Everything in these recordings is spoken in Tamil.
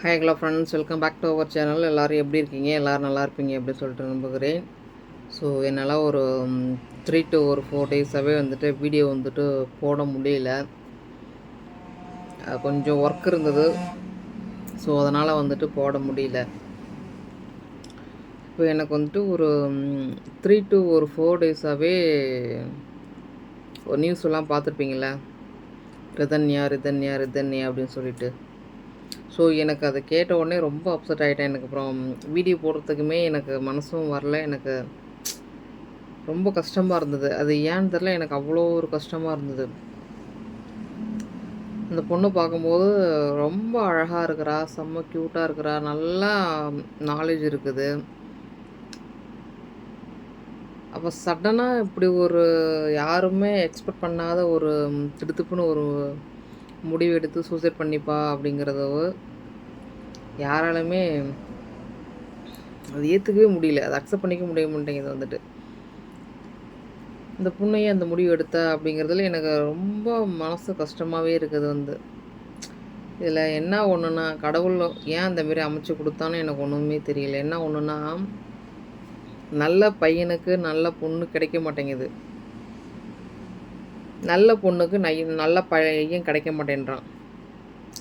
Hi hello friends welcome back to our channel எல்லோரும் எப்படி இருக்கீங்க? எல்லோரும் நல்லா இருப்பீங்க அப்படின்னு சொல்லிட்டு நம்புகிறேன். ஸோ என்னால் ஒரு த்ரீ டு ஒரு ஃபோர் டேஸாகவே வந்துட்டு வீடியோ வந்துட்டு போட முடியல. கொஞ்சம் ஒர்க் இருந்தது. ஸோ அதனால் வந்துட்டு போட முடியல. இப்போ எனக்கு வந்துட்டு ஒரு த்ரீ டு ஒரு ஃபோர் டேஸாகவே ஒரு நியூஸ் எல்லாம் பார்த்துருப்பீங்களா ரிதன்யா ரிதன்யா ரிதன்யா அப்படின்னு சொல்லிட்டு. ஸோ எனக்கு அதை கேட்ட உடனே ரொம்ப அப்செட் ஆகிட்டேன் எனக்கு அப்புறம் வீடியோ போடுறதுக்குமே எனக்கு மனசும் வரல. எனக்கு ரொம்ப கஷ்டமாக இருந்தது. அது ஏன்னு தெரில எனக்கு அவ்வளோ ஒரு கஷ்டமாக இருந்தது. அந்த பொண்ணு பார்க்கும்போது ரொம்ப அழகாக இருக்கிறா. செம்ம க்யூட்டாக இருக்கிறா. நல்லா நாலேஜ் இருக்குது. அப்போ சடனாக இப்படி ஒரு யாருமே எக்ஸ்பெக்ட் பண்ணாத ஒரு திடுத்துப்புன்னு ஒரு முடிவு எடுத்து சூசைட் பண்ணிப்பா அப்படிங்கிறத யாராலுமே அது ஏற்றுக்கவே முடியல. அதை அக்செப்ட் பண்ணிக்க முடிய மாட்டேங்குது வந்துட்டு. இந்த பொண்ணையே அந்த முடிவு எடுத்தா அப்படிங்கிறதுல எனக்கு ரொம்ப மனசு கஷ்டமாகவே இருக்குது வந்து. இதில் என்ன ஒன்றுனா கடவுள் ஏன் அந்த மாரி அமைச்சு கொடுத்தான்னு எனக்கு ஒன்றுமே தெரியல. என்ன ஒன்றுனா நல்ல பையனுக்கு நல்ல பொண்ணு கிடைக்க மாட்டேங்குது. நல்ல பொண்ணுக்கு நை நல்ல பையன் கிடைக்க மாட்டேன்றான்.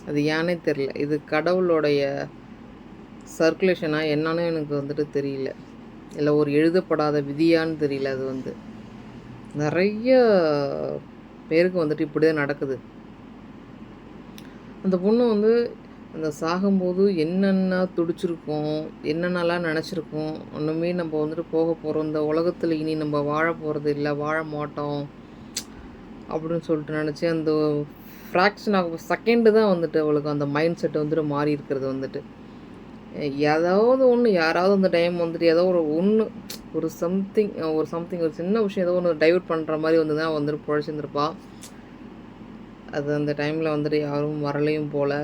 அது ஏன்னே தெரில. இது கடவுளுடைய சர்க்குலேஷனாக என்னன்னு எனக்கு வந்துட்டு தெரியல. இல்லை ஒரு எழுதப்படாத விதியான்னு தெரியல அது வந்து. நிறைய பேருக்கு வந்துட்டு இப்படி தான் நடக்குது. அந்த பொண்ணு வந்து அந்த சாகும்போது என்னென்ன துடிச்சிருக்கோம் என்னென்னலாம் நினச்சிருக்கோம் ஒன்றுமே நம்ம வந்துட்டு போக போகிறோம் இந்த உலகத்தில் இனி நம்ம வாழ போகிறது இல்லை வாழ மாட்டோம். அப்படின்னு சொல்லிட்டு நினச்சி அந்த ஃப்ராக்ஷன் ஆஃப் செகண்டு தான் வந்துட்டு அவளுக்கு அந்த மைண்ட் செட்டு வந்துட்டு மாறி இருக்கிறது வந்துட்டு. ஏதாவது ஒன்று யாராவது அந்த டைம் வந்துட்டு ஏதோ ஒரு ஒன்று ஒரு சம்திங் ஒரு சம்திங் ஒரு சின்ன விஷயம் ஏதோ ஒன்று டைவர்ட் பண்ணுற மாதிரி வந்து தான் வந்துட்டு பிழைச்சிருந்துருப்பா. அது அந்த டைமில் வந்துட்டு யாரும் வரலையும் போல்.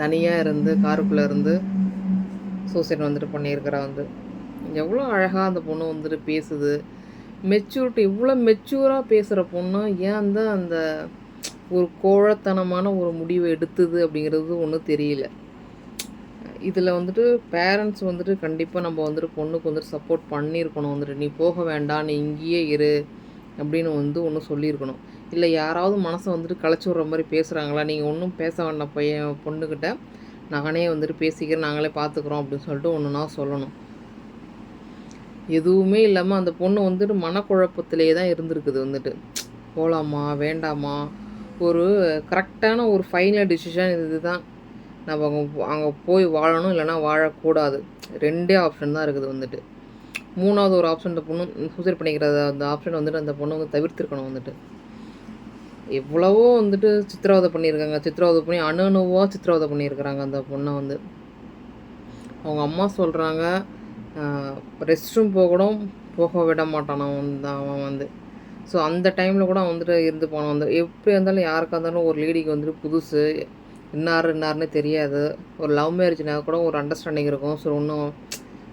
தனியாக இருந்து காருக்குள்ளே இருந்து சூசைட் வந்துட்டு பண்ணியிருக்கிறா வந்து. எவ்வளோ அழகாக அந்த பொண்ணு வந்துட்டு பேசுது. மெச்சூரிட்டி இவ்வளோ மெச்சூராக பேசுகிற பொண்ணு ஏன் தான் அந்த ஒரு கோழத்தனமான ஒரு முடிவை எடுத்தது அப்படிங்கிறது ஒன்றும் தெரியல. இதில் வந்துட்டு பேரண்ட்ஸ் வந்துட்டு கண்டிப்பாக நம்ம வந்துட்டு பொண்ணுக்கு வந்துட்டு சப்போர்ட் பண்ணியிருக்கணும். வந்துட்டு நீ போக வேண்டாம் நீ இங்கேயே இரு அப்படின்னு வந்து ஒன்று சொல்லியிருக்கணும். இல்லை யாராவது மனசை வந்துட்டு களைச்சி விட்ற மாதிரி பேசுகிறாங்களா நீங்கள் ஒன்றும் பேச வேண்டாம் பையன் பொண்ணுக்கிட்ட நானே வந்துட்டு பேசிக்கிறேன் நாங்களே பார்த்துக்குறோம் அப்படின்னு சொல்லிட்டு ஒன்றுனா சொல்லணும். எதுவுமே இல்லாமல் அந்த பொண்ணு வந்துட்டு மனக்குழப்பத்திலே தான் இருந்திருக்குது வந்துட்டு. போகலாமா வேண்டாமா? ஒரு கரெக்டான ஒரு ஃபைனல் டிசிஷன் இதுதான். நம்ம அங்கே அங்கே போய் வாழணும் இல்லைனா வாழக்கூடாது. ரெண்டே ஆப்ஷன் தான் இருக்குது வந்துட்டு. மூணாவது ஒரு ஆப்ஷன் இந்த பொண்ணு சூசைட் பண்ணிக்கிற அந்த ஆப்ஷன் வந்துட்டு அந்த பொண்ணு வந்து தவிர்த்திருக்கணும் வந்துட்டு. எவ்வளவோ வந்துட்டு சித்திரவதை பண்ணியிருக்காங்க. சித்திரவதை பண்ணி அணு அணுவாக சித்திரவதை பண்ணியிருக்கிறாங்க அந்த பொண்ணை வந்து. அவங்க அம்மா சொல்கிறாங்க ரெஸ்ட் ரூம் போக கூட போக விட மாட்டான் அவன் வந்து அவன் வந்து. ஸோ அந்த டைமில் கூட அவன் வந்துட்டு இருந்து போனான். வந்து எப்படி இருந்தாலும் யாருக்காக இருந்தாலும் ஒரு லேடிக்கு வந்துட்டு புதுசு இன்னார் இன்னார்னு தெரியாது. ஒரு லவ் மேரேஜ்னா கூட ஒரு அண்டர்ஸ்டாண்டிங் இருக்கும். ஸோ ஒன்றும்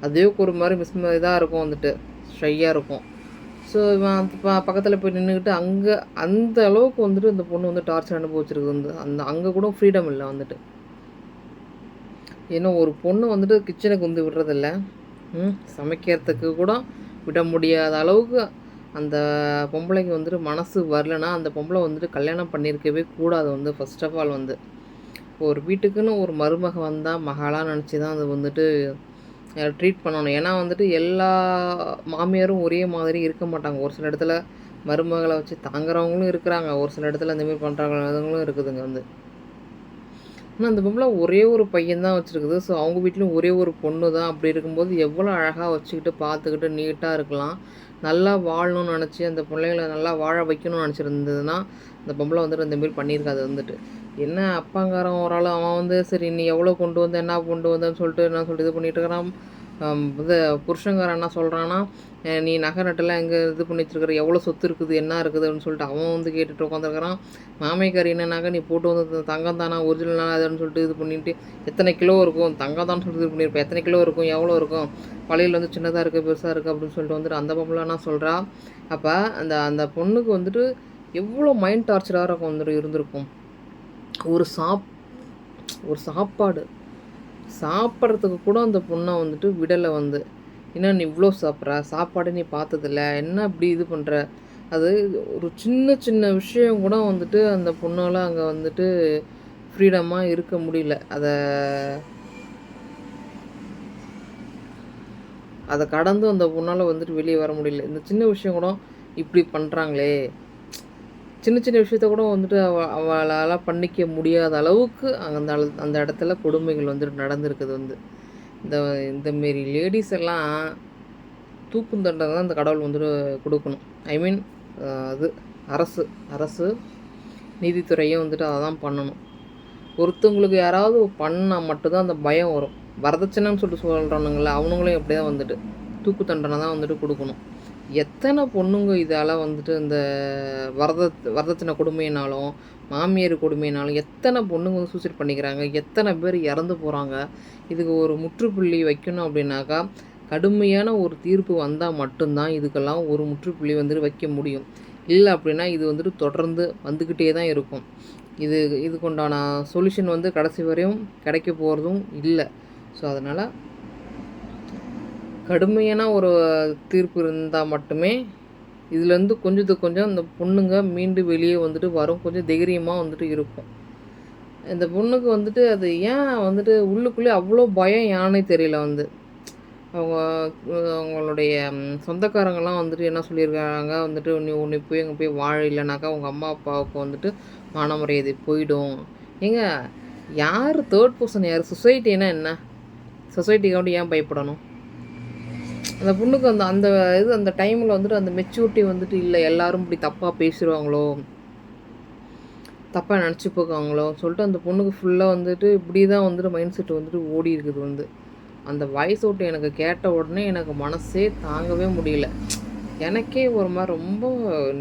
அதே ஒரு மாதிரி மிஸ் இதாக இருக்கும் வந்துட்டு. ஷையாக இருக்கும். ஸோ இவன் பக்கத்தில் போய் நின்றுக்கிட்டு அங்கே அந்த அளவுக்கு வந்துட்டு இந்த பொண்ணு வந்து டார்ச்சர் அனுபவிச்சிருக்கு வந்து. அந்த அங்கே கூட ஃப்ரீடம் இல்லை வந்துட்டு. ஏன்னா ஒரு பொண்ணு வந்துட்டு கிச்சனுக்கு வந்து விடுறதில்ல. சமைக்கிறதுக்கு கூட விட முடியாத அளவுக்கு அந்த பொம்பளைக்கு வந்துட்டு மனசு வரலனா அந்த பொம்பளை வந்துட்டு கல்யாணம் பண்ணியிருக்கவே கூடாது வந்து ஃபஸ்ட் ஆஃப் ஆல் வந்து. ஒரு வீட்டுக்குன்னு ஒரு மருமக வந்தால் மகளாக நினச்சி தான் அது வந்துட்டு ட்ரீட் பண்ணணும். ஏன்னா வந்துட்டு எல்லா மாமியாரும் ஒரே மாதிரி இருக்க மாட்டாங்க. ஒரு சில இடத்துல மருமகளை வச்சு தாங்குறவங்களும் இருக்கிறாங்க. ஒரு சில இடத்துல அந்தமாரி பண்ணுறவங்களும் இருக்குதுங்க வந்து. ஆனால் அந்த பொம்பளை ஒரே ஒரு பையன் தான் வச்சுருக்குது. ஸோ அவங்க வீட்லேயும் ஒரே ஒரு பொண்ணு தான் அப்படி இருக்கும்போது எவ்வளோ அழகாக வச்சுக்கிட்டு பார்த்துக்கிட்டு நீட்டாக இருக்கலாம். நல்லா வாழணும்னு நினச்சி அந்த பிள்ளைங்களை நல்லா வாழ வைக்கணும்னு நினச்சிருந்ததுன்னா அந்த பொம்பளை வந்துட்டு இந்த மாரி பண்ணியிருக்காது வந்துட்டு. என்ன அப்பாங்காரன் ஒரு ஆள் அவன் வந்து சரி நீ எவ்வளோ கொண்டு வந்த என்ன கொண்டு வந்தேன்னு சொல்லிட்டு என்ன சொல்லிட்டு இது பண்ணிட்டு இருக்கிறான் இது புருஷங்காரன் என்ன சொல்கிறான்னா நீ நகை நட்டெல்லாம் எங்கே இது பண்ணி வச்சிருக்கிற எவ்வளோ சொத்து இருக்குது? என்ன இருக்குது? அப்படின்னு சொல்லிட்டு அவன் வந்து கேட்டுட்டு உட்காந்துருக்கிறான் மாமைக்காரி என்னன்னாக்கா நீ போட்டு வந்து தங்கம் தானா? ஒரிஜினலாக அதுன்னு சொல்லிட்டு இது பண்ணிட்டு எத்தனை கிலோ இருக்கும்? தங்கம் தான் சொல்லிட்டு இது பண்ணியிருப்பேன். எத்தனை கிலோ இருக்கும்? எவ்வளோ இருக்கும்? பழையில் வந்து சின்னதாக இருக்குது பெருசாக இருக்குது அப்படின்னு சொல்லிட்டு வந்துட்டு அந்த பொம்பளை நான் சொல்கிறா அப்போ அந்த அந்த பொண்ணுக்கு வந்துட்டு எவ்வளோ மைண்ட் டார்ச்சராக இருக்கும் வந்துட்டு இருந்திருக்கும். ஒரு சாப் ஒரு சாப்பாடு. சாப்பிட்றதுக்கு கூட அந்த பொண்ணை வந்துட்டு விடலை வந்து. என்ன நீ இவ்வளோ சாப்பிட்ற? சாப்பாடு நீ பார்த்ததில்ல. என்ன இப்படி இது பண்ணுற அது ஒரு சின்ன சின்ன விஷயம் கூட வந்துட்டு அந்த பொண்ணால் அங்கே வந்துட்டு ஃப்ரீடமாக இருக்க முடியல. அதை அதை கடந்து அந்த பொண்ணால் வந்துட்டு வெளியே வர முடியல. இந்த சின்ன விஷயம் கூட இப்படி பண்ணுறாங்களே சின்ன சின்ன விஷயத்த கூட வந்துட்டு அவ அவளால் பண்ணிக்க முடியாத அளவுக்கு அந்த அந்த இடத்துல கொடுமைகள் வந்துட்டு நடந்திருக்குது வந்து. இந்த இந்தமாரி லேடிஸ் எல்லாம் தூக்கும் தண்டனை தான் இந்த கடவுள் வந்துட்டு கொடுக்கணும். ஐ மீன் அது அரசு அரசு நீதித்துறையும் வந்துட்டு அதை தான் பண்ணணும். ஒருத்தவங்களுக்கு யாராவது பண்ணால் மட்டும்தான் அந்த பயம் வரும். வரதட்சணைன்னு சொல்லிட்டு சொல்கிறானுங்களே அவனுங்களையும் அப்படியே தான் வந்துட்டு தூக்கு தண்டனை தான் வந்துட்டு கொடுக்கணும். எத்தனை பொண்ணுங்க இதால் வந்துட்டு இந்த வரத வரதட்சணை கொடுமையினாலும் மாமியார் கொடுமையினாலும் எத்தனை பொண்ணுங்க வந்து சூசைட் பண்ணிக்கிறாங்க? எத்தனை பேர் இறந்து போகிறாங்க இதுக்கு ஒரு முற்றுப்புள்ளி வைக்கணும் அப்படின்னாக்கா கடுமையான ஒரு தீர்ப்பு வந்தால் மட்டும்தான் இதுக்கெல்லாம் ஒரு முற்றுப்புள்ளி வந்துட்டு வைக்க முடியும். இல்லை அப்படின்னா இது வந்துட்டு தொடர்ந்து வந்துக்கிட்டே தான் இருக்கும். இது இதுக்குண்டான சொல்யூஷன் வந்து கடைசி வரையும் கிடைக்க போகிறதும் இல்லை. ஸோ அதனால் கடுமையான ஒரு தீர்ப்பு இருந்தால் மட்டுமே இதுலேருந்து கொஞ்சத்துக்கு கொஞ்சம் இந்த பொண்ணுங்க மீண்டு வெளியே வந்துட்டு வரும். கொஞ்சம் தைரியமாக வந்துட்டு இருக்கும். இந்த பொண்ணுக்கு வந்துட்டு அது ஏன் வந்துட்டு உள்ளுக்குள்ளே அவ்வளோ பயம் யானே தெரியல வந்து. அவங்க அவங்களுடைய சொந்தக்காரங்கெல்லாம் வந்துட்டு என்ன சொல்லியிருக்காங்க? வந்துட்டு நீ உன்னை போய் அங்கே போய் வாழ இல்லைனாக்கா உங்கள் அம்மா அப்பாவுக்கு வந்துட்டு மானமரியாதை போயிடும். ஏங்க யார் தேர்ட் பர்சன் யார் சொசைட்டினா என்ன? சொசைட்டிக்காண்டி ஏன் பயப்படணும்? அந்த பொண்ணுக்கு அந்த அந்த இது அந்த டைமில் வந்துட்டு அந்த மெச்சூரிட்டி வந்துட்டு இல்லை. எல்லாரும் இப்படி தப்பாக பேசிடுவாங்களோ தப்பாக நினச்சிப்போக்காங்களோ சொல்லிட்டு அந்த பொண்ணுக்கு ஃபுல்லாக வந்துட்டு இப்படி தான் வந்துட்டு மைண்ட் செட் வந்துட்டு ஓடி இருக்குது வந்து. அந்த வாய்ஸ் அவுட் எனக்கு கேட்ட உடனே எனக்கு மனசே தாங்கவே முடியல. எனக்கே ஒரு மாதிரி ரொம்ப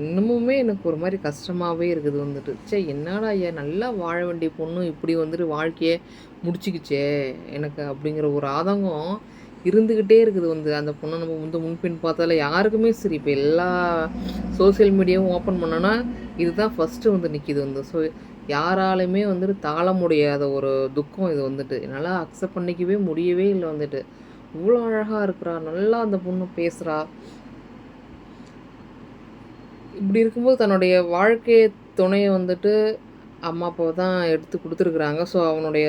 இன்னமுமே எனக்கு ஒரு மாதிரி கஷ்டமாகவே இருக்குது வந்துட்டு. சே என்னடா ஐயா நல்லா வாழ வேண்டிய பொண்ணு இப்படி வந்துட்டு வாழ்க்கையே முடிச்சுக்கிச்சே எனக்கு அப்படிங்கிற ஒரு ஆதங்கம் இருந்துக்கிட்டே இருக்குது வந்து. அந்த பொண்ணை நம்ம வந்து முன்பின் பார்த்தால யாருக்குமே சரி. இப்போ எல்லா சோஷியல் மீடியாவும் ஓப்பன் பண்ணோன்னா இதுதான் ஃபஸ்ட்டு வந்து நிற்கிது வந்து. ஸோ யாராலுமே வந்துட்டு தாழ முடியாத ஒரு துக்கம் இது வந்துட்டு. என்னால் அக்செப்ட் பண்ணிக்கவே முடியவே இல்லை வந்துட்டு. இவ்வளோ அழகாக இருக்கிறா. நல்லா அந்த பொண்ணு பேசுகிறா இப்படி இருக்கும்போது தன்னுடைய வாழ்க்கை துணையை வந்துட்டு அம்மா அப்பா தான் எடுத்து கொடுத்துருக்குறாங்க. ஸோ அவனுடைய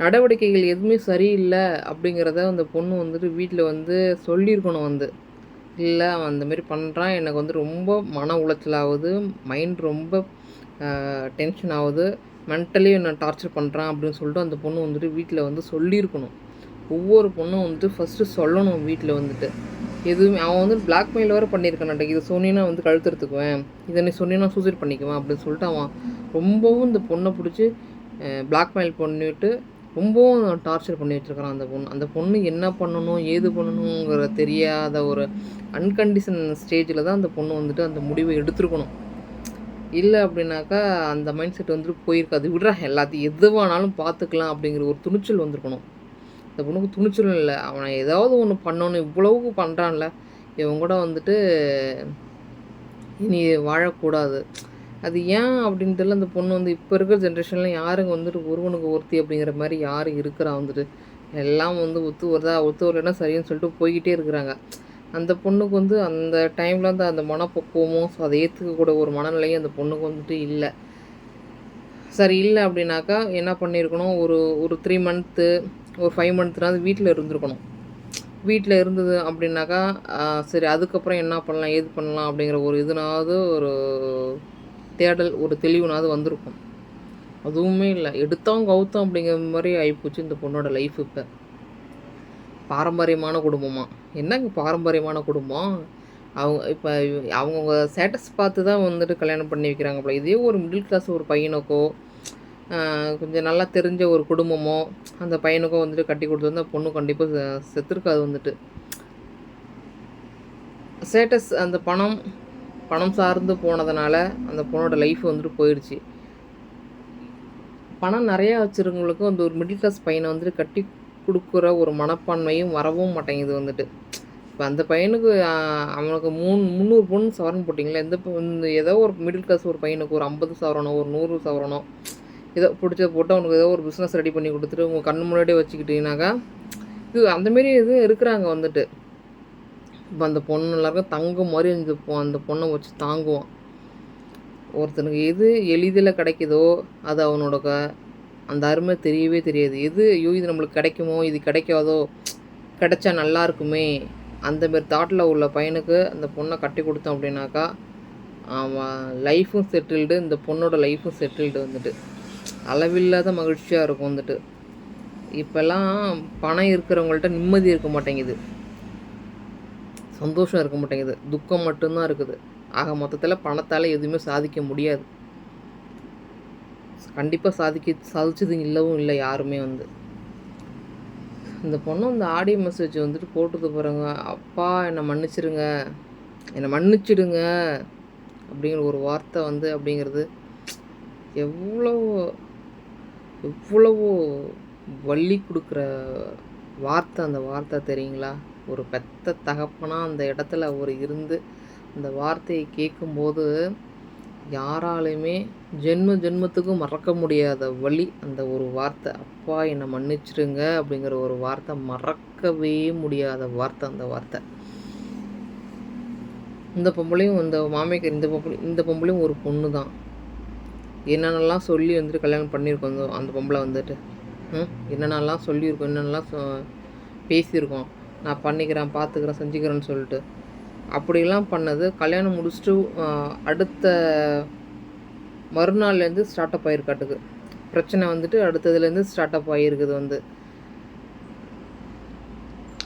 நடவடிக்கைகள் எதுவுமே சரியில்லை அப்படிங்கிறத அந்த பொண்ணு வந்துட்டு வீட்டில் வந்து சொல்லியிருக்கணும் வந்து. இல்லை அவன் அந்தமாரி பண்ணுறான் எனக்கு வந்து ரொம்ப மன உளைச்சல் ஆகுது மைண்ட் ரொம்ப டென்ஷன் ஆகுது. மென்டலி என்னை டார்ச்சர் பண்ணுறான் அப்படின்னு சொல்லிட்டு அந்த பொண்ணு வந்துட்டு வீட்டில் வந்து சொல்லியிருக்கணும். ஒவ்வொரு பொண்ணும் வந்துட்டு ஃபஸ்ட்டு சொல்லணும் வீட்டில் வந்துட்டு. எதுவுமே அவன் வந்து பிளாக்மெயில் வேறு பண்ணியிருக்கான் இதை சொன்னீங்கன்னா வந்து கழுத்துறதுக்குவேன் இதை நீ சொன்னீங்கன்னா சூசைட் பண்ணிக்குவேன் அப்படின்னு சொல்லிட்டு அவன் ரொம்பவும் இந்த பொண்ணை பிடிச்சி பிளாக்மெயில் பண்ணிவிட்டு ரொம்பவும் டார்ச்சர் பண்ணி வச்சுருக்கிறான் அந்த பொண்ணு. அந்த பொண்ணு என்ன பண்ணணும் ஏது பண்ணணுங்கிற தெரியாத ஒரு அன்கண்டிஷன் ஸ்டேஜில் தான் அந்த பொண்ணு வந்துட்டு அந்த முடிவை எடுத்துருக்கணும். இல்லை அப்படின்னாக்கா அந்த மைண்ட் செட் வந்துட்டு போயிருக்காது. விடுறா எல்லாத்தையும் எதுவானாலும் பார்த்துக்கலாம் அப்படிங்கிற ஒரு துணிச்சல் வந்திருக்கணும். அந்த பொண்ணுக்கு துணிச்சலும் இல்லை. அவனை ஏதாவது ஒன்று பண்ணணும் இவ்வளவுக்கு பண்ணுறான்ல இவன் கூட வந்துட்டு இனி வாழக்கூடாது. அது ஏன் அப்படின்னு தெரியல அந்த பொண்ணு வந்து இப்போ இருக்கிற ஜென்ரேஷனில் யாருங்க வந்துட்டு ஒருவனுக்கு ஒருத்தி அப்படிங்கிற மாதிரி யார் இருக்கிறா வந்துட்டு? எல்லாம் வந்து ஒத்து வருதா? ஒத்து வரலன்னா சரின்னு சொல்லிட்டு போய்கிட்டே இருக்கிறாங்க. அந்த பொண்ணுக்கு வந்து அந்த டைமில் வந்து அந்த மனப்பக்குவமும் ஸோ அதை ஏற்றுக்கக்கூட ஒரு மனநிலையும் அந்த பொண்ணுக்கு வந்துட்டு இல்லை. சரி இல்லை அப்படின்னாக்கா என்ன பண்ணியிருக்கணும் ஒரு ஒரு த்ரீ மந்த்து ஒரு ஃபைவ் மந்த்னாவது வீட்டில் இருந்திருக்கணும். வீட்டில் இருந்தது அப்படின்னாக்கா சரி அதுக்கப்புறம் என்ன பண்ணலாம்? ஏது பண்ணலாம்? அப்படிங்கிற ஒரு இதுனாவது ஒரு தேடல் ஒரு தெளிவுனாவது வந்திருக்கும். அதுவுமே இல்லை. எடுத்தோம் கவுத்தோம் அப்படிங்கிற மாதிரி ஆகிப்போச்சு இந்த பொண்ணோட லைஃப் இப்போ. பாரம்பரியமான குடும்பமா? என்னங்க பாரம்பரியமான குடும்பம்? அவங்க இப்போ அவங்கவுங்க ஸ்டேட்டஸ் பார்த்து தான் வந்துட்டு கல்யாணம் பண்ணி வைக்கிறாங்க போல. இதே ஒரு மிடில் கிளாஸ் ஒரு பையனுக்கோ கொஞ்சம் நல்லா தெரிஞ்ச ஒரு குடும்பமோ அந்த பையனுக்கோ வந்துட்டு கட்டி கொடுத்து அந்த பொண்ணு கண்டிப்பாக செத்துருக்காது வந்துட்டு. ஸ்டேட்டஸ் அந்த பணம் பணம் சார்ந்து போனதுனால அந்த பொண்ணோட லைஃப் வந்துட்டு போயிடுச்சு பணம் நிறையா வச்சுருக்கவங்களுக்கு வந்து ஒரு மிடில் கிளாஸ் பையனை வந்துட்டு கட்டி கொடுக்குற ஒரு மனப்பான்மையும் வரவும் மாட்டேங்குது வந்துட்டு. இப்போ அந்த பையனுக்கு அவனுக்கு மூணு முந்நூறு பொண்ணு சவரன் போட்டிங்களா எந்த இந்த ஏதோ ஒரு மிடில் கிளாஸ் ஒரு பையனுக்கு ஒரு ஐம்பது சவரனோ ஒரு நூறு சவரனோ ஏதோ பிடிச்சத போட்டு அவனுக்கு ஏதோ ஒரு பிஸ்னஸ் ரெடி பண்ணி கொடுத்துட்டு உங்கள் கண் முன்னாடியே வச்சுக்கிட்டிங்கனாக்கா இது அந்தமாரி இதுவும் இருக்கிறாங்க வந்துட்டு. இப்போ அந்த பொண்ணு எல்லாருக்கும் தங்கம் மாதிரி இந்த பொ- அந்த பொண்ணை வச்சு தாங்குவான். ஒருத்தனுக்கு எது எளிதில் கிடைக்குதோ அது அவனோட க அந்த அருமை தெரியவே தெரியாது. எது ஐயோ இது நம்மளுக்கு கிடைக்குமோ இது கிடைக்காதோ கிடைச்சா நல்லா இருக்குமே. அந்த மாரி தாட்டில் உள்ள பையனுக்கு அந்த பொண்ணை கட்டி கொடுத்தோம் அப்படின்னாக்கா அவன் லைஃப்பும் செட்டில்டு இந்த பொண்ணோட லைஃப்பும் செட்டில்டு வந்துட்டு. அளவில்லாத மகிழ்ச்சியாக இருக்கும் வந்துட்டு. இப்போல்லாம் பணம் இருக்கிறவங்கள்ட்ட நிம்மதி இருக்க மாட்டேங்குது. சந்தோஷம் இருக்க மாட்டேங்குது. துக்கம் மட்டும்தான் இருக்குது. ஆக மொத்தத்தில் பணத்தால் எதுவுமே சாதிக்க முடியாது. கண்டிப்பாக சாதிக்க சாதிச்சது இல்லவும் இல்லை யாருமே வந்து. இந்த பொண்ணு இந்த ஆடியோ மெசேஜ் வந்துட்டு போட்டுட்டு போகிறாங்க அப்பா என்னை மன்னிச்சிடுங்க என்னை மன்னிச்சிடுங்க. அப்படிங்கிற ஒரு வார்த்தை வந்து அப்படிங்கிறது எவ்வளோ எவ்வளவோ வள்ளி கொடுக்குற வார்த்தை அந்த வார்த்தை தெரியுங்களா? ஒரு பெத்த தகப்பனாக அந்த இடத்துல ஒரு இருந்து அந்த வார்த்தையை கேட்கும்போது யாராலையுமே ஜென்ம ஜென்மத்துக்கும் மறக்க முடியாத வழி அந்த ஒரு வார்த்தை. அப்பா என்னை மன்னிச்சிடுங்க அப்படிங்கிற ஒரு வார்த்தை. மறக்கவே முடியாத வார்த்தை அந்த வார்த்தை. இந்த பொம்பளையும் இந்த மாமியார் இந்த பொம்பளை இந்த பொம்பளையும் ஒரு பொண்ணு தான் என்னென்னலாம் சொல்லி வந்துட்டு கல்யாணம் பண்ணியிருக்கோம் அந்த அந்த பொம்பளை வந்துட்டு. என்னென்னலாம் சொல்லியிருக்கோம் என்னென்னலாம் சொ- பேசியிருக்கோம். நான் பண்ணிக்கிறேன் பார்த்துக்கிறேன் செஞ்சுக்கிறேன்னு சொல்லிட்டு. அப்படிலாம் பண்ணது கல்யாணம் முடிச்சுட்டு அடுத்த மறுநாள்லேருந்து ஸ்டார்ட் அப் பிரச்சனை வந்துட்டு அடுத்ததுலேருந்து ஸ்டார்ட் அப் ஆகிருக்குது வந்து.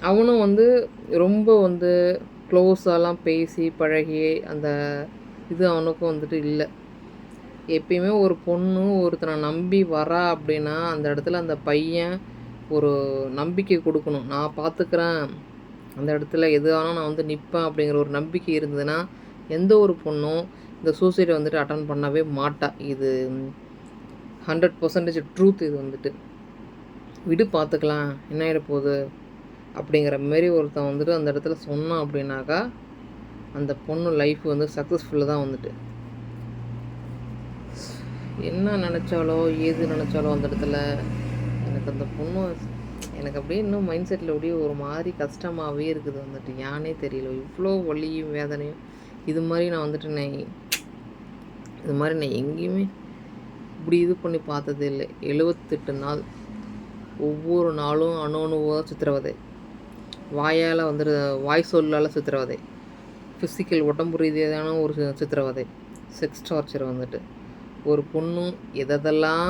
அவனும் வந்து ரொம்ப வந்து க்ளோஸாலாம் பேசி பழகி அந்த இது அவனுக்கும் வந்துட்டு இல்லை. எப்பயுமே ஒரு பொண்ணு ஒருத்தனை நம்பி வரா அப்படின்னா அந்த இடத்துல அந்த பையன் ஒரு நம்பிக்கை கொடுக்கணும். நான் பார்த்துக்கிறேன் அந்த இடத்துல எது ஆனால் நான் வந்து நிற்பேன் அப்படிங்கிற ஒரு நம்பிக்கை இருந்ததுன்னா எந்த ஒரு பொண்ணும் இந்த சூசைடை வந்துட்டு அட்டன் பண்ணவே மாட்டா. இது ஹண்ட்ரட் பர்சன்டேஜ் ட்ரூத் இது வந்துட்டு. விடு பார்த்துக்கலாம் என்ன ஆகிட போகுது? அப்படிங்கிற மாரி ஒருத்தன் வந்துட்டு அந்த இடத்துல சொன்னான் அப்படின்னாக்கா அந்த பொண்ணு லைஃப் வந்து சக்ஸஸ்ஃபுல்லாக தான் வந்துட்டு. என்ன நினச்சாலோ ஏது நினச்சாலோ அந்த இடத்துல எனக்கு அந்த பொண்ணு எனக்கு அப்படியே இன்னும் மைண்ட் செட்டில் அப்படியே ஒரு மாதிரி கஷ்டமாகவே இருக்குது வந்துட்டு. யானே தெரியல. இவ்வளோ வலியும் வேதனையும். இது மாதிரி நான் வந்துட்டு நான் இது மாதிரி நான் எங்கேயுமே இப்படி இது பண்ணி பார்த்ததே இல்லை. எழுபத்தெட்டு நாள். ஒவ்வொரு நாளும் அணுவணுவாக சித்திரவதை. வாயால் வந்துட்டு வாய் சொல்லால் சித்திரவதை. ஃபிசிக்கல் உடம்பு ரீதியான ஒரு சித்திரவதை. செக்ஸ் டார்ச்சர் வந்துட்டு. ஒரு பொண்ணும் எதெல்லாம்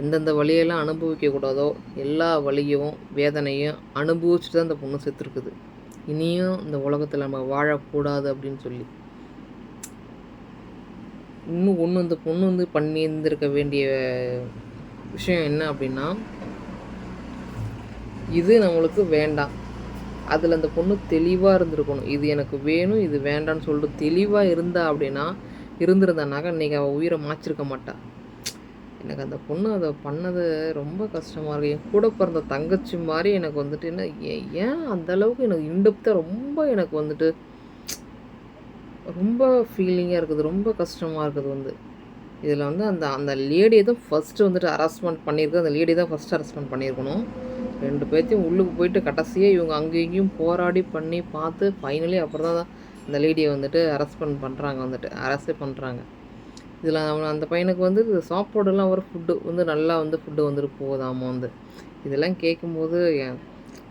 எந்தெந்த வழியெல்லாம் அனுபவிக்கக்கூடாதோ எல்லா வழியும் வேதனையும் அனுபவிச்சுட்டு தான் அந்த பொண்ணு செத்துருக்குது. இனியும் இந்த உலகத்தில் நம்ம வாழக்கூடாது அப்படின்னு சொல்லி. இன்னும் ஒன்று இந்த பொண்ணு வந்து பண்ணியிருந்திருக்க வேண்டிய விஷயம் என்ன அப்படின்னா இது நம்மளுக்கு வேண்டாம். அதில் அந்த பொண்ணு தெளிவாக இருந்திருக்கணும். இது எனக்கு வேணும் இது வேண்டாம்னு சொல்லிட்டு தெளிவாக இருந்தா அப்படின்னா இருந்திருந்தானாக்கா இன்றைக்கி அவள் உயிரை மாச்சிருக்க மாட்டாள் எனக்கு அந்த பொண்ணு அதை பண்ணது ரொம்ப கஷ்டமாக இருக்கு. என் கூட பிறந்த தங்கச்சி மாதிரி எனக்கு வந்துட்டு என்ன ஏன் அந்த அளவுக்கு எனக்கு இன்டெப்த்தாக ரொம்ப எனக்கு வந்துட்டு ரொம்ப ஃபீலிங்காக இருக்குது ரொம்ப கஷ்டமாக இருக்குது வந்து. இதில் வந்து அந்த அந்த லேடியை தான் ஃபஸ்ட்டு வந்துட்டு ஹராஸ்மெண்ட் பண்ணியிருக்கு. அந்த லேடி தான் ஃபஸ்ட்டு ஹராஸ்மெண்ட் பண்ணியிருக்கணும். ரெண்டு பேர்த்தையும் உள்ளுக்கு போயிட்டு கடைசியாக இவங்க அங்கேயும் இங்கேயும் போராடி பண்ணி பார்த்து ஃபைனலி அப்புறம் தான் அந்த லேடியை வந்துட்டு அரெஸ்ட்மெண்ட் பண்ணுறாங்க வந்துட்டு. அரெஸ்டே பண்ணுறாங்க இதில் அவன் அந்த பையனுக்கு வந்து சாப்பாடுலாம் ஒரு ஃபுட்டு வந்து நல்லா வந்து ஃபுட்டு வந்துட்டு போகுதாமா வந்து. இதெல்லாம் கேட்கும்போது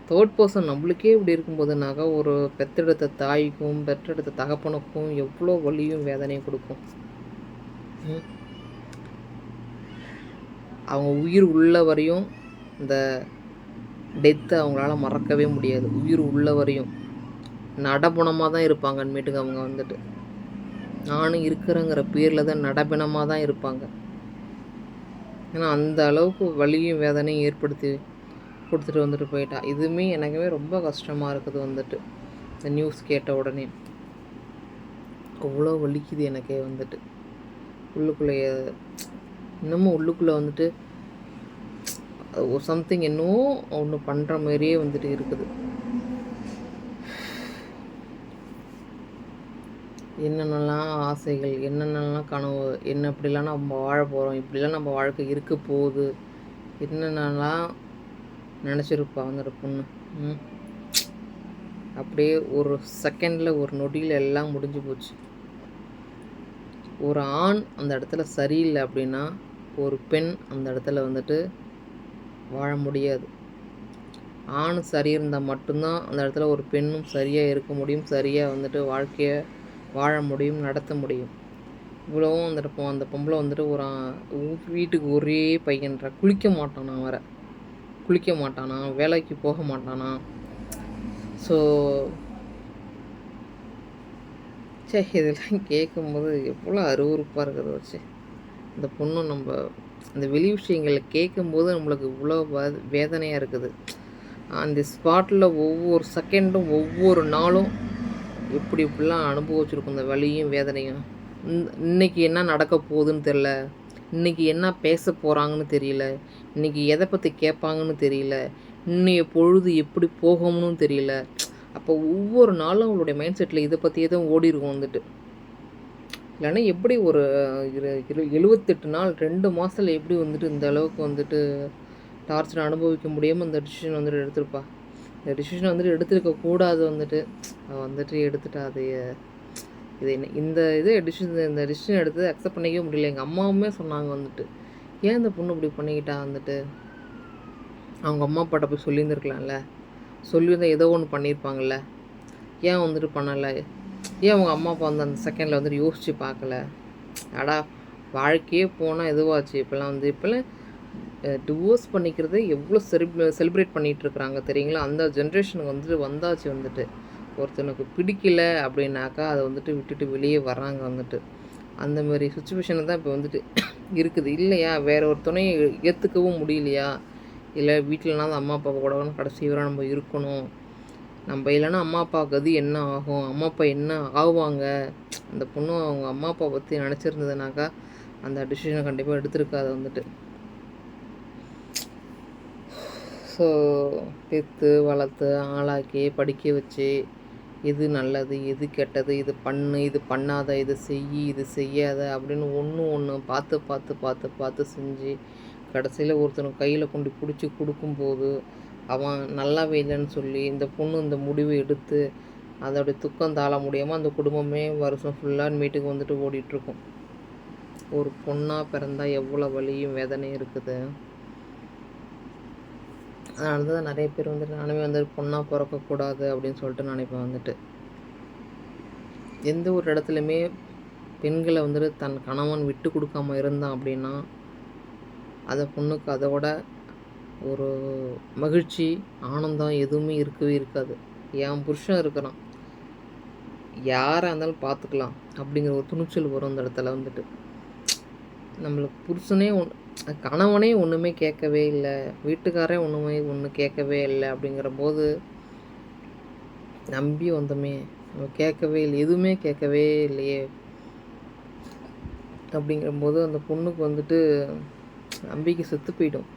தேர்ட் பர்சன் நம்மளுக்கே இப்படி இருக்கும்போதுனாக்கா ஒரு பெத்தெடுத்த தாய்க்கும் பெற்றெடுத்த தகப்பனுக்கும் எவ்வளோ வலியும் வேதனையும் கொடுக்கும். அவங்க உயிர் உள்ள வரையும் இந்த டெத்தை அவங்களால மறக்கவே முடியாது. உயிர் உள்ள வரையும் நடபுணமாக தான் இருப்பாங்க அன்மேட்டுக்கு அவங்க வந்துட்டு. நானும் இருக்கிறேங்கிற பேரில் தான் நடபிணமாக தான் இருப்பாங்க. ஏன்னா அந்த அளவுக்கு வலியும் வேதனையும் ஏற்படுத்தி கொடுத்துட்டு வந்துட்டு போயிட்டா. இதுவுமே எனக்குமே ரொம்ப கஷ்டமாக இருக்குது வந்துட்டு. இந்த நியூஸ் கேட்ட உடனே. அவ்வளோ வலிக்குது எனக்கே வந்துட்டு. உள்ளுக்குள்ளேயே இன்னமும் உள்ளுக்குள்ளே வந்துட்டு சம்திங் என்னவோ ஒன்று பண்ணுற மாதிரியே வந்துட்டு இருக்குது. என்னென்னலாம் ஆசைகள் என்னென்னலாம் கனவு என்ன இப்படிலாம் நம்ம வாழ போகிறோம் இப்படிலாம் நம்ம வாழ்க்கை இருக்க போகுது என்னென்னலாம் நினச்சிருப்பா அந்த பொண்ணு அப்படியே ஒரு செகண்டில் ஒரு நொடியில் எல்லாம் முடிஞ்சு போச்சு. ஒரு ஆண் அந்த இடத்துல சரியில்லை அப்படின்னா ஒரு பெண் அந்த இடத்துல வந்துட்டு வாழ முடியாது. ஆண் சரி இருந்தால் மட்டும்தான் அந்த இடத்துல ஒரு பெண்ணும் சரியாக இருக்க முடியும் சரியாக வந்துட்டு வாழ்க்கையை வாழ முடியும் நடத்த முடியும். இவ்வளவும் வந்துட்டு அந்த பொம்பளை வந்துட்டு ஒரு வீட்டுக்கு ஒரே பையன்ற குளிக்க மாட்டானா வர குளிக்க மாட்டானா வேலைக்கு போக மாட்டானா. ஸோ சே இதெல்லாம் கேட்கும்போது எவ்வளோ அருவறுப்பாக இருக்கிறது வச்சு. இந்த பொண்ணு நம்ம அந்த வெளி விஷயங்களை கேட்கும்போது நம்மளுக்கு இவ்வளோ வேதனையாக இருக்குது. அந்த ஸ்பாட்டில் ஒவ்வொரு செகண்டும் ஒவ்வொரு நாளும் எப்படி இப்படிலாம் அனுபவிச்சிருக்கும் இந்த வலியும் வேதனையும்? இன்னைக்கு என்ன நடக்க போகுதுன்னு தெரில இன்றைக்கி என்ன பேச போகிறாங்கன்னு தெரியல. இன்றைக்கி எதை பற்றி கேட்பாங்கன்னு தெரியல. இன்னைய பொழுது எப்படி போகும்னு தெரியல. அப்போ ஒவ்வொரு நாளும் அவங்களுடைய மைண்ட் செட்டில் இதை பற்றியே தான் ஓடி இருக்கும் வந்துட்டு. இல்லைன்னா எப்படி ஒரு இரு எழுபத்தெட்டு நாள் ரெண்டு மாதத்தில் எப்படி வந்துட்டு இந்த அளவுக்கு வந்துட்டு டார்ச்சர் அனுபவிக்க முடியாமல் இந்த டிசிஷன் வந்துட்டு எடுத்திருப்பா? இந்த டிசிஷன் வந்துட்டு எடுத்திருக்க கூடாது வந்துட்டு. வந்துட்டு எடுத்துட்டா அது இது என்ன இந்த இது டிசிஷன் இந்த டிசிஷன் எடுத்து அக்செப்ட் பண்ணிக்கவே முடியல. எங்கள் அம்மாவுமே சொன்னாங்க வந்துட்டு. ஏன் இந்த பொண்ணு இப்படி பண்ணிக்கிட்டா வந்துட்டு? அவங்க அம்மா அப்பாட்ட போய் சொல்லியிருந்துருக்கலாம்ல. சொல்லியிருந்தால் ஏதோ ஒன்று பண்ணியிருப்பாங்கள்ல ஏன் வந்துட்டு பண்ணலை? ஏன் அவங்க அம்மா அப்பா வந்து அந்த செகண்டில் வந்துட்டு யோசித்து பார்க்கல? அடா வாழ்க்கையே போனால் எதுவாச்சு? இப்போல்லாம் வந்து இப்போல்லாம் டிவோர்ஸ் பண்ணிக்கிறது எவ்வளோ செலிப் செலிப்ரேட் பண்ணிகிட்ருக்குறாங்க தெரியுங்களா? அந்த ஜென்ரேஷனுக்கு வந்துட்டு வந்தாச்சு வந்துட்டு. ஒருத்தனுக்கு பிடிக்கல அப்படின்னாக்கா அதை வந்துட்டு விட்டுட்டு வெளியே வர்றாங்க வந்துட்டு. அந்த மாதிரி சுச்சுவேஷனில் தான் இப்போ வந்துட்டு இருக்குது. இல்லையா? வேற ஒரு துணையை ஏற்றுக்கவும் முடியலையா? இல்லை வீட்டிலனாலும் அம்மா அப்பா கூட கடைசி வரை நம்ம இருக்கணும். நம்ம இல்லைன்னா அம்மா அப்பா கதி என்ன ஆகும்? அம்மா அப்பா என்ன ஆகுவாங்க அந்த பொண்ணு அவங்க அம்மா அப்பா பற்றி நினச்சிருந்ததுனாக்கா அந்த டிசிஷனை கண்டிப்பாக எடுத்திருக்காது வந்துட்டு. ஸோ பெற்று வளர்த்து ஆளாக்கி படிக்க வச்சு எது நல்லது எது கெட்டது இது பண்ணு இது பண்ணாத இது செய் இது செய்யாத அப்படின்னு ஒன்று ஒன்று பார்த்து பார்த்து பார்த்து பார்த்து செஞ்சு கடைசியில் ஒருத்தனுக்கு கையில் கொண்டு பிடிச்சி கொடுக்கும்போது அவன் நல்லாவே இல்லைன்னு சொல்லி இந்த பொண்ணு இந்த முடிவு எடுத்து அதோடைய துக்கம் தாழ முடியாமல் அந்த குடும்பமே வருஷம் ஃபுல்லாக வீட்டுக்கு வந்துட்டு ஓடிட்டுருக்கும் ஒரு பொண்ணாக பிறந்தால் எவ்வளோ வலியும் வேதனையும் இருக்குது. அதனால தான் நிறைய பேர் வந்துட்டு நானுமே வந்து பொண்ணாக பிறக்கக்கூடாது அப்படின்னு சொல்லிட்டு நினைப்பேன் வந்துட்டு. எந்த ஒரு இடத்துலையுமே பெண்களை வந்துட்டு தன் கணவன் விட்டு கொடுக்காம இருந்தான் அப்படின்னா அதை பொண்ணுக்கு அதோட ஒரு மகிழ்ச்சி ஆனந்தம் எதுவுமே இருக்கவே இருக்காது. என் புருஷன் இருக்கிறான். யாராக இருந்தாலும் பார்த்துக்கலாம் அப்படிங்கிற ஒரு துணிச்சல் வரும் அந்த இடத்துல வந்துட்டு. நம்மளுக்கு புருஷனே ஒன் கணவனே ஒன்றுமே கேட்கவே இல்லை. வீட்டுக்காரே ஒன்றுமே ஒன்று கேட்கவே இல்லை அப்படிங்கிற போது நம்பி வந்தோமே. நம்ம கேட்கவே இல்லை எதுவுமே கேட்கவே இல்லையே. அப்படிங்கிறபோது அந்த பொண்ணுக்கு வந்துட்டு நம்பிக்கை செத்து போயிடும்.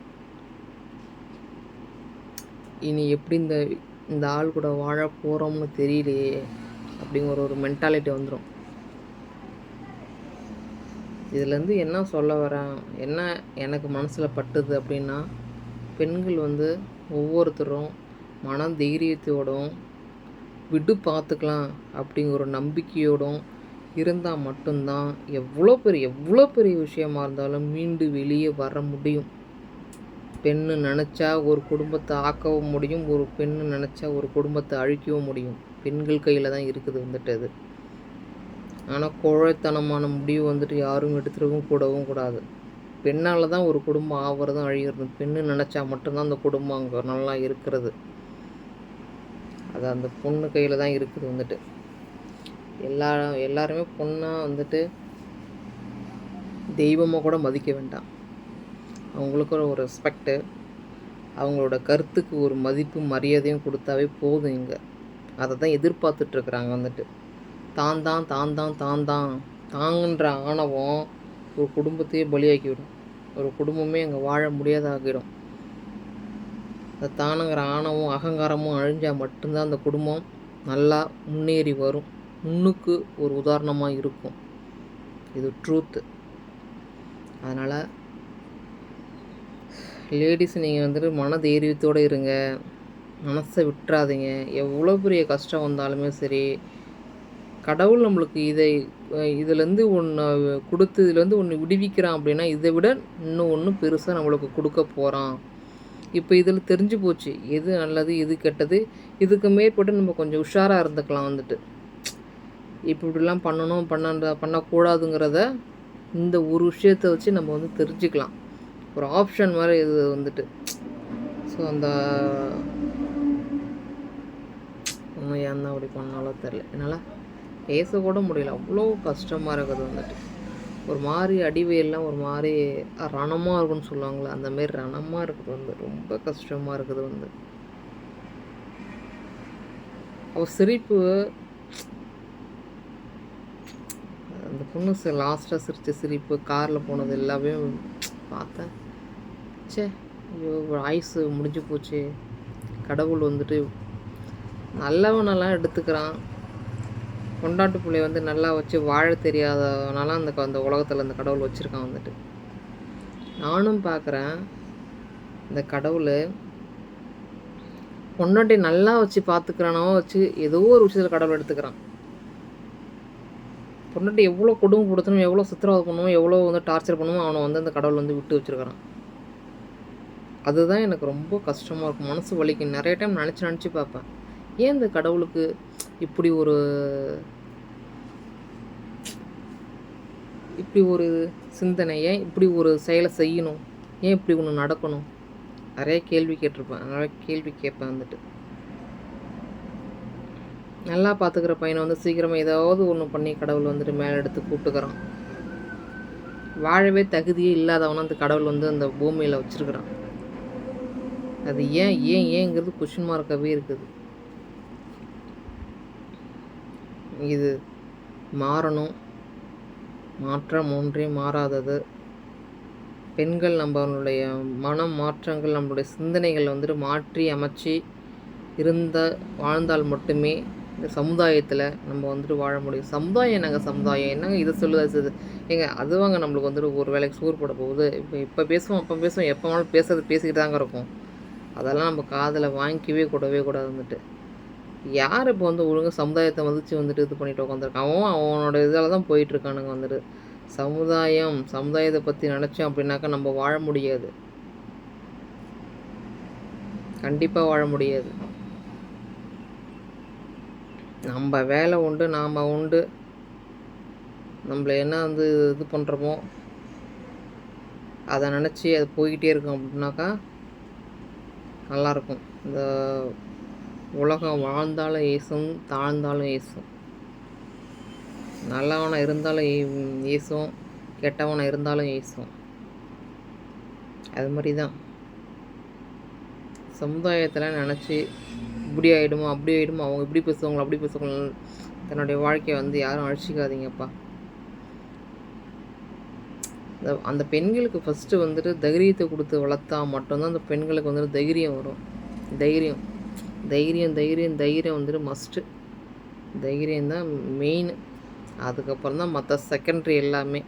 இனி எப்படி இந்த இந்த ஆள் கூட வாழ போகிறோம்னு தெரியலையே அப்படிங்கிற ஒரு மென்டாலிட்டி வந்துடும் இதுலேருந்து என்ன சொல்ல வரேன்? என்ன எனக்கு மனசில் பட்டுது அப்படின்னா பெண்கள் வந்து ஒவ்வொருத்தரும் மன தைரியத்தோடும் விடு பார்த்துக்கலாம் அப்படிங்கிற ஒரு நம்பிக்கையோடும் இருந்தால் மட்டும்தான் எவ்வளோ பெரிய எவ்வளோ பெரிய விஷயமா இருந்தாலும் மீண்டு வெளியே வர முடியும். பெண்ணு நினச்சா ஒரு குடும்பத்தை ஆக்கவும் முடியும் ஒரு பெண்ணு நினச்சா ஒரு குடும்பத்தை அழிக்கவும் முடியும். பெண்கள் கையில் தான் இருக்குது வந்துட்டு அது. ஆனால் கோழைத்தனமான முடிவு வந்துட்டு யாரும் எடுத்துடவும் கூடவும் கூடாது. பெண்ணால் தான் ஒரு குடும்பம் ஆகிறதும் அழிகிறது பெண்ணு நினச்சா மட்டும்தான் அந்த குடும்பம் அங்கே நல்லா இருக்கிறது. அது அந்த பொண்ணு கையில் தான் இருக்குது வந்துட்டு. எல்லா எல்லாருமே பொண்ணாக வந்துட்டு தெய்வமாக கூட மதிக்க வேண்டாம். அவங்களுக்கு ஒரு ரெஸ்பெக்டு அவங்களோட கருத்துக்கு ஒரு மதிப்பு மரியாதையும் கொடுத்தாவே போதும் இங்கே. அதை தான் எதிர்பார்த்துட்ருக்குறாங்க வந்துட்டு. தான் தான் தான் தான் தான் தான் தாங்கன்ற ஆணவம் ஒரு குடும்பத்தையே பலியாக்கிவிடும். ஒரு குடும்பமே அங்கே வாழ முடியாதாகிடும் அந்த தானுங்கிற ஆணவம் அகங்காரமும் அழிஞ்சால் மட்டும்தான் அந்த குடும்பம் நல்லா முன்னேறி வரும். முன்னுக்கு ஒரு உதாரணமாக இருக்கும். இது ட்ரூத்து அதனால் லேடிஸ் நீங்கள் வந்துட்டு மன தைரியத்தோடு இருங்க. மனசை விட்டுறாதீங்க. எவ்வளோ பெரிய கஷ்டம் வந்தாலுமே சரி கடவுள் நம்மளுக்கு இதை இதுலேருந்து ஒன்று கொடுத்து இதுலேருந்து ஒன்று விடுவிக்கிறான் அப்படின்னா இதை விட இன்னும் ஒன்று பெருசாக நம்மளுக்கு கொடுக்க போகிறான் இப்போ இதில் தெரிஞ்சு போச்சு எது நல்லது எது கெட்டது இதுக்கு மேற்பட்டு நம்ம கொஞ்சம் உஷாராக இருந்துக்கலாம் வந்துட்டு. இப்போ இப்படிலாம் பண்ணணும் பண்ண பண்ணக்கூடாதுங்கிறத இந்த ஒரு விஷயத்தை வச்சு நம்ம வந்து தெரிஞ்சுக்கலாம். ஒரு ஆப்ஷன் மாதிரி இது வந்துட்டு. ஸோ அந்த ஏன் இருந்தால் அப்படி பண்ணாலும் தெரில என்னால்? பேசக்கூட முடியல. அவ்வளோ கஷ்டமாக இருக்குது வந்துட்டு. ஒரு மாதிரி அடிவையெல்லாம் ஒரு மாதிரி ரணமாக இருக்குன்னு சொல்லுவாங்களே அந்தமாரி ரணமாக இருக்குது வந்து. ரொம்ப கஷ்டமாக இருக்குது வந்து. அவள் சிரிப்பு அந்த பொண்ணு லாஸ்ட்டாக சிரித்த சிரிப்பு காரில் போனது எல்லாமே பார்த்தேன். சே ஐயோ ஆயுசு முடிஞ்சு போச்சு. கடவுள் வந்துட்டு நல்லவனெல்லாம் எடுத்துக்கிறான். கொண்டாட்டு பிள்ளைய வந்து நல்லா வச்சு வாழ தெரியாதவனால அந்த அந்த உலகத்தில் அந்த கடவுள் வச்சுருக்கான் வந்துட்டு. நானும் பார்க்குறேன் இந்த கடவுள் பொண்டாட்டி நல்லா வச்சு பார்த்துக்கிறானோ வச்சு ஏதோ ஒரு விஷயத்தில் கடவுள் எடுத்துக்கிறான். பொண்டாட்டி எவ்வளோ கொடுமை கொடுத்தணும் எவ்வளோ சித்திரவதை பண்ணுவோம் எவ்வளோ வந்து டார்ச்சர் பண்ணுவோம் அவனை வந்து அந்த கடவுள் வந்து விட்டு வச்சுருக்கிறான். அதுதான் எனக்கு ரொம்ப கஷ்டமாக இருக்கும். மனசு வலிக்கும். நிறைய டைம் நினச்சி நினச்சி பார்ப்பேன். ஏன் இந்த கடவுளுக்கு இப்படி ஒரு இப்படி ஒரு சிந்தனை ஏன் இப்படி ஒரு செயலை செய்யணும். ஏன் இப்படி ஒன்று நடக்கணும்? நிறைய கேள்வி கேட்டிருப்பேன். நிறைய கேள்வி கேட்பேன் வந்துட்டு. நல்லா பார்த்துக்கிற பையனை வந்து சீக்கிரமாக ஏதாவது ஒன்று பண்ணி கடவுள் வந்துட்டு மேலே எடுத்து கூப்பிட்டுக்கிறான் வாழவே தகுதியே இல்லாதவன அந்த கடவுள் வந்து அந்த பூமியில் வச்சுருக்கிறான். அது ஏன் ஏன் ஏங்கிறது கொஷின் மார்க்காகவே இருக்குது. இது மாறணும். மாற்றம் ஒன்றே மாறாதது. பெண்கள் நம்மளுடைய மனம் மாற்றங்கள் நம்மளுடைய சிந்தனைகள் வந்துட்டு மாற்றி அமைச்சு இருந்த வாழ்ந்தால் மட்டுமே இந்த சமுதாயத்தில் நம்ம வந்துட்டு வாழ முடியும். சமுதாயம் என்னங்க சமுதாயம்? என்னங்க இதை சொல்லுது இது ஏங்க அதுவாங்க நம்மளுக்கு வந்துட்டு ஒரு வேலைக்கு சூர் போட போகுது. இப்போ இப்போ பேசுவோம் அப்போ பேசுவோம். எப்போ வேணாலும் பேசுறது பேசிக்கிட்டு தாங்க இருக்கும். அதெல்லாம் நம்ம காதில் வாங்கிக்கவே கூடவே கூடாது வந்துட்டு. யார் இப்போ வந்து ஒழுங்காக சமுதாயத்தை மதித்து வந்துட்டு இது பண்ணிட்டு உட்காந்துருக்கான் அவன் அவனோட இதால் தான் போயிட்டுருக்கானுங்க வந்துட்டு. சமுதாயம் சமுதாயத்தை பற்றி நினச்சோம் அப்படின்னாக்கா நம்ம வாழ முடியாது. கண்டிப்பாக வாழ முடியாது. நம்ம வேலை உண்டு நாம் உண்டு. நம்மளை என்ன வந்து இது பண்ணுறோமோ அதை நினச்சி அது போய்கிட்டே இருக்கும் அப்படின்னாக்கா நல்லாயிருக்கும் இந்த உலகம் வாழ்ந்தாலும் ஏசும் தாழ்ந்தாலும் ஏசும் நல்லவனாக இருந்தாலும் ஏசும் கெட்டவனாக இருந்தாலும் ஏசும் அது மாதிரி தான் சமுதாயத்தில் நினச்சி இப்படி ஆகிடுமோ அப்படி ஆகிடுமோ அவங்க இப்படி பேசுவாங்களோ அப்படி பேசுவாங்க தன்னுடைய வாழ்க்கையை வந்து யாரும் அழிச்சிக்காதீங்கப்பா. அந்த பெண்களுக்கு ஃபஸ்ட்டு வந்துட்டு தைரியத்தை கொடுத்து வளர்த்தா மட்டும்தான் அந்த பெண்களுக்கு வந்துட்டு தைரியம் வரும். தைரியம். தைரியம் தைரியம் தைரியம் வந்துட்டு மஸ்ட்டு தைரியம் தான் மெயின் அதுக்கப்புறம் தான் மற்ற செகண்ட்ரி எல்லாமே.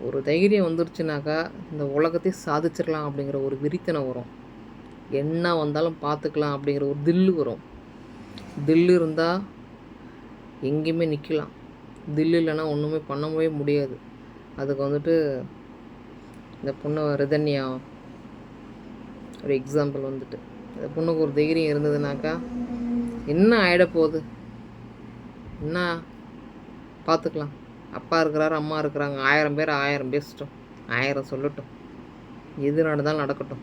ஒரு தைரியம் வந்துருச்சுனாக்கா இந்த உலகத்தையும் சாதிச்சிடலாம் அப்படிங்கிற ஒரு விரித்தனம் வரும். என்ன வந்தாலும் பார்த்துக்கலாம் அப்படிங்கிற ஒரு தில்லு வரும். தில்லு இருந்தால் எங்கேயுமே நிற்கலாம். தில்லு இல்லைன்னா ஒன்றுமே பண்ணவே முடியாது. அதுக்கு வந்துட்டு இந்த பொண்ணு ரிதன்யா ஒரு எக்ஸாம்பிள் வந்துட்டு. இந்த பொண்ணுக்கு ஒரு தைரியம் இருந்ததுனாக்கா என்ன ஆகிட போகுது என்ன பார்த்துக்கலாம். அப்பா இருக்கிறாரு அம்மா இருக்கிறாங்க. ஆயிரம் பேர் ஆயிரம் பேசிட்டோம். ஆயிரம் சொல்லட்டும். எது நடந்தாலும் நடக்கட்டும்.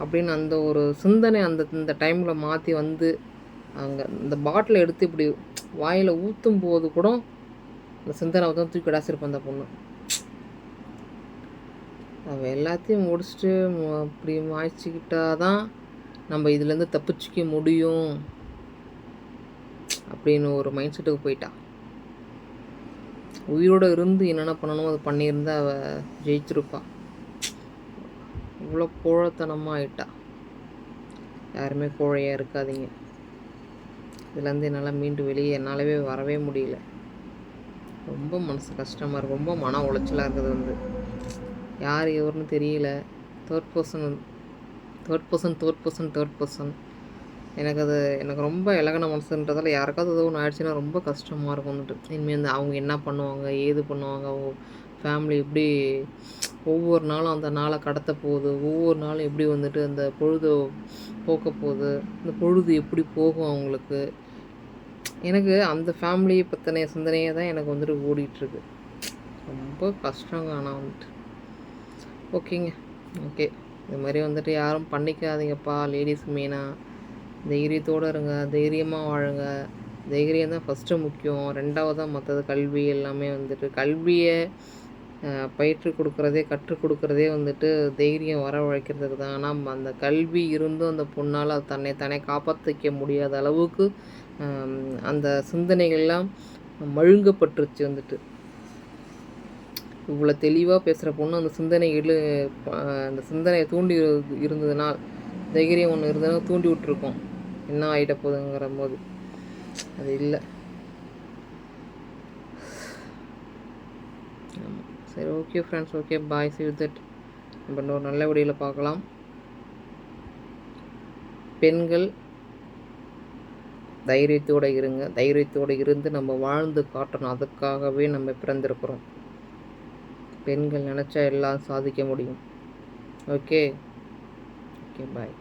அப்படின்னு அந்த ஒரு சிந்தனை அந்த இந்த டைமில் மாற்றி வந்து அங்கே இந்த பாட்டிலை எடுத்து இப்படி வாயில் ஊற்றும் போது கூட அந்த சிந்தனை தான் தூக்கி விடாசிருப்பேன் அந்த பொண்ணு. அவள் எல்லாத்தையும் முடிச்சுட்டு அப்படி மாய்ச்சிக்கிட்டா தான் நம்ம இதுலேருந்து தப்பிச்சிக்க முடியும் அப்படின்னு ஒரு மைண்ட் செட்டுக்கு போயிட்டா. உயிரோடு இருந்து என்னென்ன பண்ணணுமோ அதை பண்ணியிருந்தா அவள் ஜெயிச்சிருப்பா. இவ்வளோ கோழத்தனமாக ஆயிட்டா. யாருமே கோழையாக இருக்காதீங்க. இதுலேருந்து என்னால் மீண்டு வெளியே என்னாலவே வரவே முடியல. ரொம்ப மனசு கஷ்டமாக இருக்குது ரொம்ப மன உளைச்சலாக இருக்குது வந்து. யார் எவருன்னு தெரியல. Third person third person third person third person எனக்கு அது எனக்கு ரொம்ப இலகன மனசுன்றதால யாருக்காவது ஏதோ ஒன்று ஆயிடுச்சுன்னா ரொம்ப கஷ்டமாக இருக்கும் வந்துட்டு. இனிமேல் இந்த அவங்க என்ன பண்ணுவாங்க ஏது பண்ணுவாங்க அவங்க ஃபேமிலி எப்படி ஒவ்வொரு நாளும் அந்த நாளை கடத்த போகுது ஒவ்வொரு நாளும் எப்படி வந்துட்டு அந்த பொழுது போக்க போகுது இந்த பொழுது எப்படி போகும் அவங்களுக்கு. எனக்கு அந்த ஃபேமிலியை பற்றின சிந்தனையே தான் எனக்கு வந்துட்டு ஓடிட்டுருக்கு ரொம்ப கஷ்டங்க ஆனால் வந்துட்டு. ஓகேங்க. ஓகே. இது மாதிரி வந்துட்டு யாரும் பண்ணிக்காதீங்கப்பா. லேடிஸ் மெயினாக தைரியத்தோடு இருங்க. தைரியமாக வாழுங்க. தைரியம் தான் ஃபஸ்ட்டு முக்கியம். ரெண்டாவது தான் மற்றது கல்வி எல்லாமே வந்துட்டு கல்வியை பயிற்று கொடுக்குறதே கற்றுக் கொடுக்குறதே வந்துட்டு தைரியம் வரவழைக்கிறதுக்கு தான். ஆனால் அந்த கல்வி இருந்தும் அந்த பொண்ணால் தன்னை தன்னை காப்பாற்றிக்க முடியாத அளவுக்கு அந்த சிந்தனைகள்லாம் மழுங்கப்பட்டுருச்சு வந்துட்டு. இவ்வளோ தெளிவாக பேசுகிற பொண்ணு அந்த சிந்தனைகள் அந்த சிந்தனையை தூண்டி இருந்ததுனால் தைரியம் ஒன்று இருந்ததுனால் தூண்டி விட்டுருக்கோம். என்ன ஆகிட போதுங்கிற போது. அது இல்லை. ஆமாம் சரி okay friends okay bye see that நம்ம இன்னொரு நல்ல வழியில் பார்க்கலாம். பெண்கள் தைரியத்தோடு இருங்க. தைரியத்தோடு இருந்து நம்ம வாழ்ந்து காட்டணும். அதுக்காகவே நம்ம பிறந்திருக்கிறோம். பெண்கள் நினச்சா எல்லாம் சாதிக்க முடியும். Okay okay bye